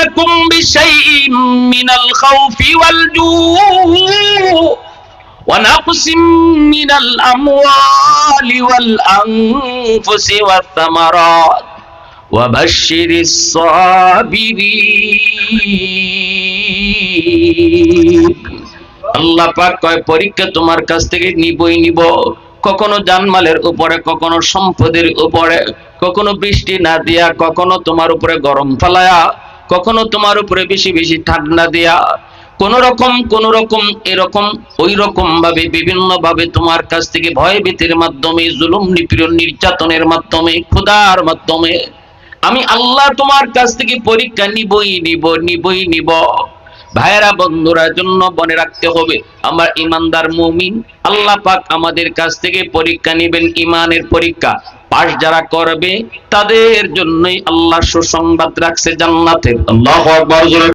ونبلونكم بشيء من الخوف والجوع ونقص من الأموال والأنفس والثمرات وبشر الصابرين আল্লাহ পাক কয় পরীক্ষা তোমার কাছ থেকে নিবই নিব কখনো জানমালের উপরে কখনো সম্পদের উপরে কখনো বৃষ্টি না দিয়া কখনো তোমার উপরে গরম ফালায়া কখনো তোমার উপরে বেশি বেশি ঠান্ডা দিয়া, কোন রকম কোন রকম, এরকম, ওই রকম ভাবে বিভিন্ন ভাবে তোমার কাছ থেকে ভয় ভীতির মাধ্যমে, জুলুম নিপীড়ন নির্যাতনের মাধ্যমে, ক্ষুধার মাধ্যমে, আমি আল্লাহ তোমার কাছ থেকে পরীক্ষা নিবই, নিব নিবই, নিব। ভাইয়েরা, বন্ধুরা, জন্য মনে রাখতে হবে, আমার ইমানদার মুমিন, আল্লাহ পাক আমাদের কাছ থেকে পরীক্ষা নেবেন, ইমানের পরীক্ষা। পাশ যারা করবে তাদের জন্যই আল্লাহ সুসংবাদ রাখছে জান্নাতের। আল্লাহ